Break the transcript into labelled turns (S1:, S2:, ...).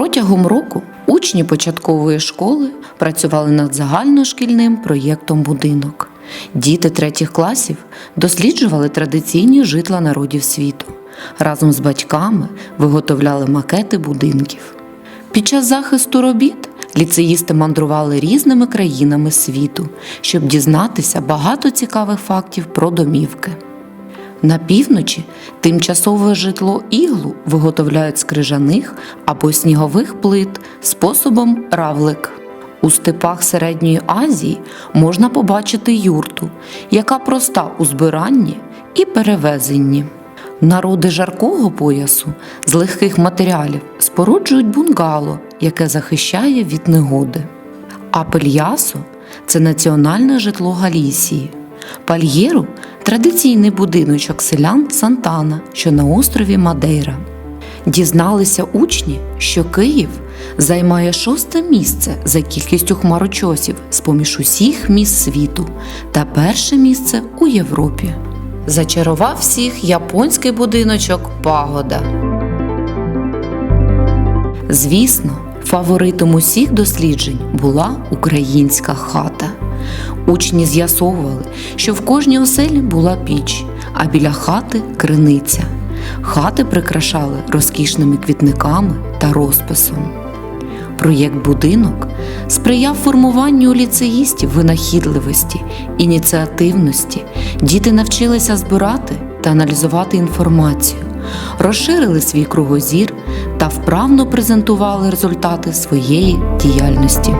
S1: Протягом року учні початкової школи працювали над загальношкільним проєктом будинок. Діти третіх класів досліджували традиційні житла народів світу. Разом з батьками виготовляли макети будинків. Під час захисту робіт ліцеїсти мандрували різними країнами світу, щоб дізнатися багато цікавих фактів про домівки. На півночі тимчасове житло іглу виготовляють з крижаних або снігових плит способом равлик. У степах Середньої Азії можна побачити юрту, яка проста у збиранні і перевезенні. Народи жаркого поясу з легких матеріалів споруджують бунгало, яке захищає від негоди. А пельясо це національне житло Галісії. Пальєру традиційний будиночок селян Сантана, що на острові Мадейра. Дізналися учні, що Київ займає шосте місце за кількістю хмарочосів з поміж усіх міст світу та перше місце у Європі. Зачарував всіх японський будиночок Пагода. Звісно, фаворитом усіх досліджень була українська хата. Учні з'ясовували, що в кожній оселі була піч, а біля хати криниця. Хати прикрашали розкішними квітниками та розписом. Проєкт будинок сприяв формуванню ліцеїстів винахідливості, ініціативності. Діти навчилися збирати та аналізувати інформацію, розширили свій кругозір та вправно презентували результати своєї діяльності.